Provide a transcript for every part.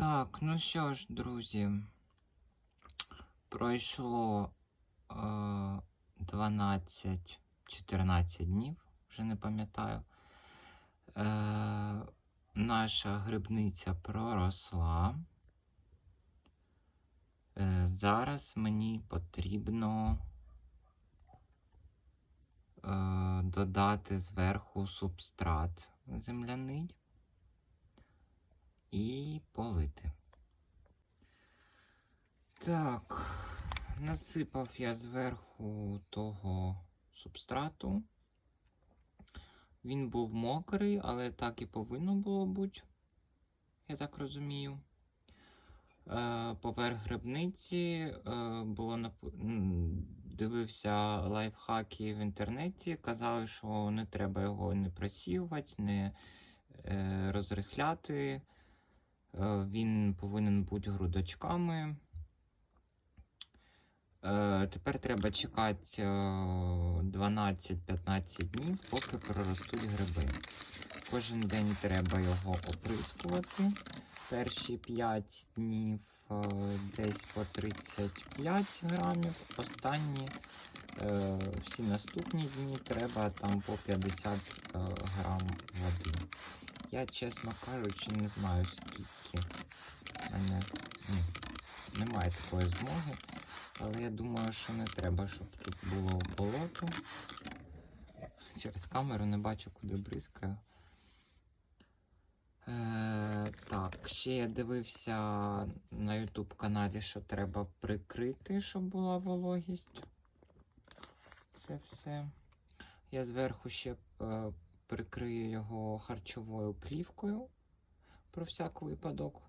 Так, ну що ж, друзі, пройшло е, 12-14 днів, вже не пам'ятаю. Е, наша грибниця проросла. Е, зараз мені потрібно е, додати зверху субстрат земляний і полити. Так, насипав я зверху того субстрату. Він був мокрий, але так і повинно було бути, я так розумію. Е, Поверх грибниці е, було нап- дивився лайфхаки в інтернеті. Казали, що не треба його не просіювати, не е, розрихляти. Е, Він повинен бути грудочками. Е, Тепер треба чекати е, 12-15 днів, поки проростуть гриби. Кожен день треба його оприскувати. Перші 5 днів е, десь по 35 грамів, останні е, всі наступні дні треба там по 50 е, грам води. Я, чесно кажучи, не знаю, скільки в мене ну, немає такої змоги. Але я думаю, що не треба, щоб тут було болото. Через камеру не бачу, куди бризкаю. Е, так, ще я дивився на YouTube каналі, що треба прикрити, щоб була вологість. Це все. Я зверху ще е, прикрию його харчовою плівкою про всяк випадок.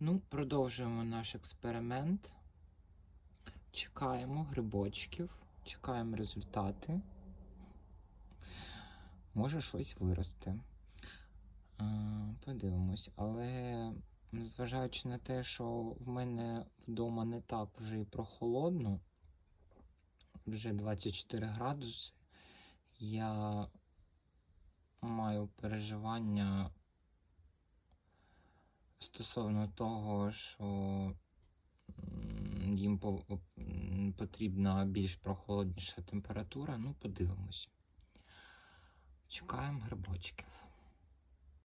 Ну, продовжуємо наш експеримент. Чекаємо грибочків, чекаємо результати. Може щось вирости. Подивимось, але зважаючи на те, що в мене вдома не так вже і прохолодно, вже 24 градуси, я маю переживання стосовно того, що їм потрібна більш прохолодніша температура. Ну, подивимось. Чекаємо грибочків.